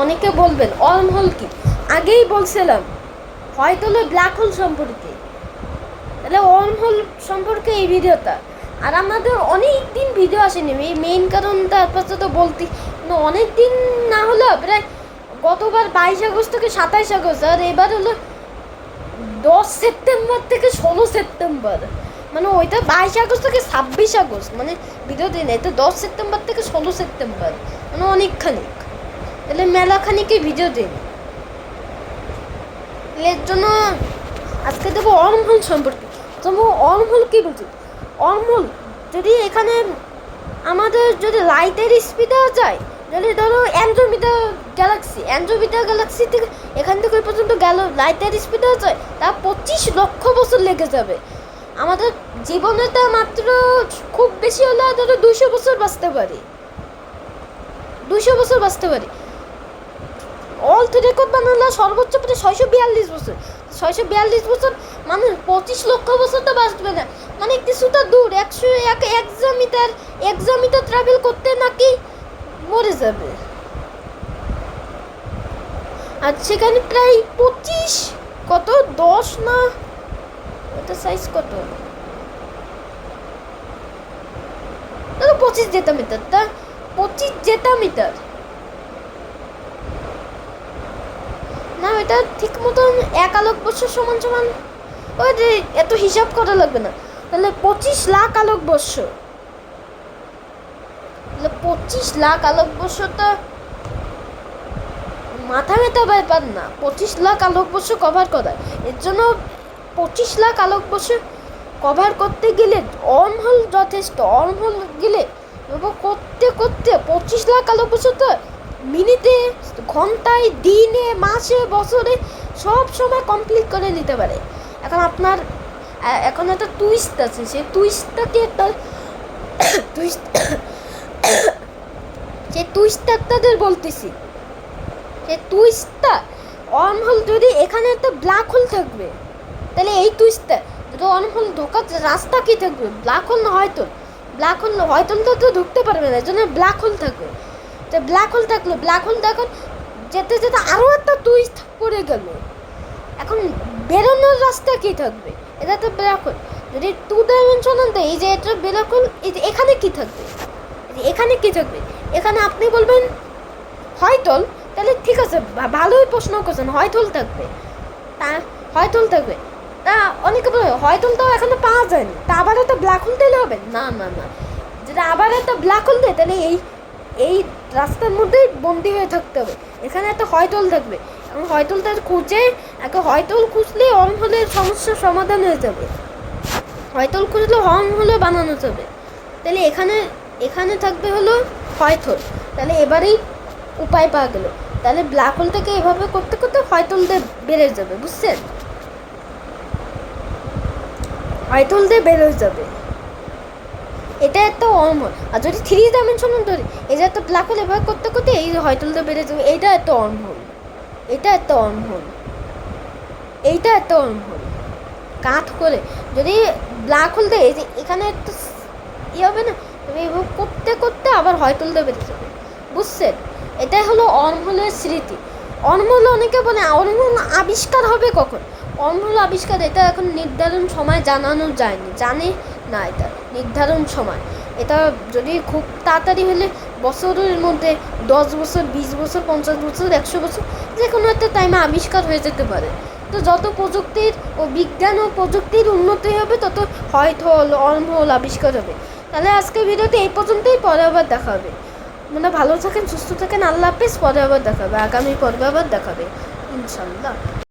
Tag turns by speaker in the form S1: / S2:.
S1: অনেকে বলবেন অর্ম হোল কি? আগেই বলছিলাম, হয়তো হলো ব্ল্যাক হোল সম্পর্কে। তাহলে অর্ম হোল সম্পর্কে এই ভিডিওটা। আর আমাদের অনেক দিন ভিডিও আসেনি, এই মেইন কারণটা আপাতত বলতে অনেক দিন না হলো প্রায় গতবার বাইশ আগস্ট থেকে সাতাইশ আগস্ট, আর এবার হলো দশ সেপ্টেম্বর থেকে ষোলো সেপ্টেম্বর। মানে ওইটা বাইশ আগস্ট থেকে ছাব্বিশ আগস্ট মানে ভিডিও দিন, এটা দশ সেপ্টেম্বর থেকে ষোলো সেপ্টেম্বর মানে অনেকখানি তাহলে মেলাখানিকে ভিডিও দিন এর জন্য আজকে দেবো অর্মহোল সম্পর্কে। তবু অর্মহোল কী বলছি? অর্মহোল যদি এখানে আমাদের যদি লাইটের স্পিড যায় যদি ধরো অ্যান্ড্রোমিটা গ্যালাক্সি অ্যান্ড্রোমিটা গ্যালাক্সি থেকে এখান থেকে পর্যন্ত গেল লাইটের স্পিড যায়, তা পঁচিশ লক্ষ বছর লেগে যাবে। আমাদের জীবনেটা মাত্র খুব বেশি হলে ধরো দুশো বছর বাঁচতে পারি। দুশো বছর বাঁচতে পারি। অল রেকর্ড বানালে সর্বোচ্চ প্রায় ছয়শো বিয়াল্লিশ বছর। ছয়শো বিয়াল্লিশ বছর মানুষ পঁচিশ লক্ষ বছর তো বাঁচবে না। মানে কিছুটা দূর, একশো এক এক্সামিটার এক্সামিটার ট্রাভেল করতে নাকি মরে যাবে। আর সেখানে প্রায় পঁচিশ কত? দশ না? এটা সাইজ কত? পঁচিশ জেতা মিটার তা পঁচিশ জেতা মিটার না, এটা ঠিক মতন এক আলোক বর্ষ সমান সমান। ওই যে, এত হিসাব করা লাগবে না। তাহলে পঁচিশ লাখ আলোক বর্ষ তাহলে পঁচিশ লাখ আলোক বর্ষটা মাথা ব্যথা ব্যাপার না। পঁচিশ লাখ আলোক বর্ষ কভার করা। এর জন্য পঁচিশ লাখ আলোক বর্ষ কভার করতে গেলে অর্মহোল যথেষ্ট। অর্মহোল গেলে করতে করতে পঁচিশ লাখ আলোক বর্ষ তো মিনিটে, ঘন্টায়, দিনে, মাসে, বছরে সব সময় কমপ্লিট করে নিতে পারে। এখন আপনার এখন একটা টুইস্ট আছে, সেই টুইস্টটাকে একটা টুইস্ট সেই টুইস্টটা আপনাদের বলতেছি। সেই টুইস্টটা অন হোল যদি এখানে একটা ব্ল্যাক হোল থাকবে, তাহলে এই টুইস্টটা যদি অন হোল ঢোকার রাস্তা কি থাকবে? ব্ল্যাক হোল না হয়তো। ব্ল্যাক হোল হয়তো তো ঢুকতে পারবে না এই জন্য ব্ল্যাক হোল থাকবে। তো ব্ল্যাক হোল থাকল ব্ল্যাক হোল দেখুন, যেতে যেতে আরও একটা টুইস্ট পড়ে গেল। এখন বেরোনোর রাস্তা কী থাকবে? এটা তো ব্ল্যাক হোল যদি টু ডাইমেনশনাল দেয় এই যে এটা ব্ল্যাক হোল যে এখানে কী থাকবে? যে এখানে কী থাকবে? এখানে আপনি বলবেন, হয়তল তাহলে ঠিক আছে ভালোই প্রশ্ন করছেন, হয়তল থাকবে। তা, হয়তল থাকবে। তা অনেকে বলে, হয়তল তো এখনও পাওয়া যায়নি। তা আবার একটা ব্ল্যাক হোল দিলে হবে? না না না। যদি আবার একটা ব্ল্যাক হোল দেয়, তাহলে এই এই রাস্তার মধ্যেই বন্দি হয়ে থাকতে হবে। এখানে একটা হয়তল থাকবে। এবং হয়তলটা খুঁজে একটা হয়তল খুঁজলে অন হলে সমস্যার সমাধান হয়ে যাবে। হয়তল খুঁজলে হর্ন হলে বানানো যাবে। তাহলে এখানে এখানে থাকবে হলো হয়তল। তাহলে এবারেই উপায় পাওয়া গেল। তাহলে ব্ল্যাক হোল থেকে এভাবে করতে করতে হয়তল দিয়ে বেড়ে যাবে, বুঝছেন? হয়তল দিয়ে বেড়ে যাবে। এটা একটা অর্মল আর যদি থ্রি ডাইমেনশনাল ধরি যে একটা ব্ল্যাক হোল এভাবে করতে করতে এই হয়তলটা বেড়ে যাবে, এইটা একটা অর্মহোল এটা একটা অর্মহোল এইটা একটা অর্মহোল কাঠ করে যদি ব্ল্যাক হোল দেয় যে এখানে একটা ই হবে না তবে এভাবে করতে করতে আবার হয়তলটা বেড়ে যাবে। বুঝছেন? এটাই হলো অর্মহোলের স্মৃতি। অর্মহোল অনেকে বলে অর্মহোল আবিষ্কার হবে কখন? অর্মহোল আবিষ্কার, এটা এখন নির্ধারণ সময় জানানো যায়নি। জানে না, এটা নির্ধারণ সময়। এটা যদি খুব তাড়াতাড়ি হলে বছরের মধ্যে দশ বছর, বিশ বছর, পঞ্চাশ বছর, একশো বছর যে কোনো একটা টাইমে আবিষ্কার হয়ে যেতে পারে। তো যত প্রযুক্তির ও বিজ্ঞান ও প্রযুক্তির উন্নতি হবে, তত হয়তো অর্মহোল আবিষ্কার হবে। তাহলে আজকে ভিডিওতে এই পর্যন্তই, পরে আবার দেখা হবে। মানে ভালো থাকেন, সুস্থ থাকেন, আল্লাহ হাফেজ, পরে আবার দেখাবে আগামী পর্বে আবার দেখাবে ইনশাল্লাহ